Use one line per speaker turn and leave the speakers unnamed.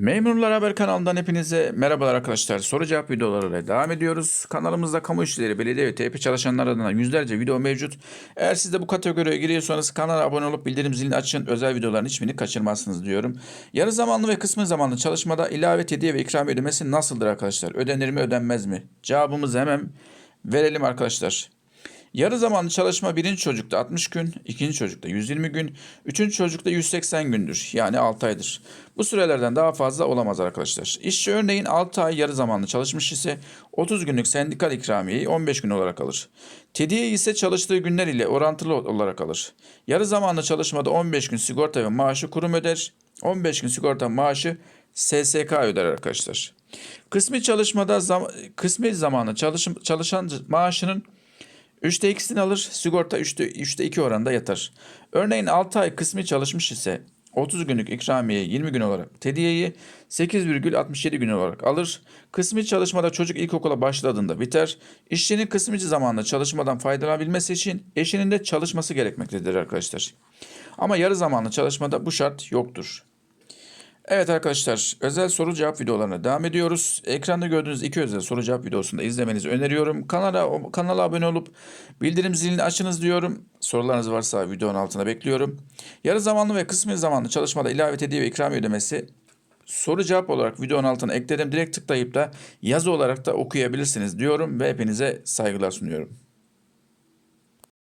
Memurlar Haber kanalından hepinize merhabalar arkadaşlar. Soru cevap videolarıyla devam ediyoruz. Kanalımızda kamu işçileri, belediye ve TP çalışanlar adına yüzlerce video mevcut. Eğer siz de bu kategoriye giriyorsanız kanala abone olup bildirim zilini açın. Özel videoların hiçbirini kaçırmazsınız diyorum. Yarı zamanlı ve kısmı zamanlı çalışmada ilave hediye ve ikram ödemesi nasıldır arkadaşlar? Ödenir mi ödenmez mi? Cevabımızı hemen verelim arkadaşlar. Yarı zamanlı çalışma birinci çocukta 60 gün, ikinci çocukta 120 gün, üçüncü çocukta 180 gündür. Yani 6 aydır. Bu sürelerden daha fazla olamaz arkadaşlar. İşçi örneğin 6 ay yarı zamanlı çalışmış ise 30 günlük sendikal ikramiyeyi 15 gün olarak alır. Tediye ise çalıştığı günler ile orantılı olarak alır. Yarı zamanlı çalışmada 15 gün sigorta ve maaşı kurum öder. 15 gün sigorta maaşı SSK öder arkadaşlar. Kısmi çalışmada zam kısmi zamanlı çalışım, çalışan maaşının Üçte ikisini alır, sigorta üçte, üçte iki oranında yatar. Örneğin 6 ay kısmi çalışmış ise 30 günlük ikramiye 20 gün olarak tediyeyi 8,67 gün olarak alır. Kısmi çalışmada çocuk ilkokula başladığında biter. İşçinin kısmi zamanlı çalışmadan faydalanabilmesi için eşinin de çalışması gerekmektedir arkadaşlar. Ama yarı zamanlı çalışmada bu şart yoktur. Evet arkadaşlar özel soru cevap videolarına devam ediyoruz. Ekranda gördüğünüz iki özel soru cevap videosunu da izlemenizi öneriyorum. Kanala, kanala abone olup bildirim zilini açınız diyorum. Sorularınız varsa videonun altına bekliyorum. Yarı zamanlı ve kısmi zamanlı çalışmada ilave hediye ve ikramiye ödemesi soru cevap olarak videonun altına ekledim. Direkt tıklayıp da yazı olarak da okuyabilirsiniz diyorum ve hepinize saygılar sunuyorum.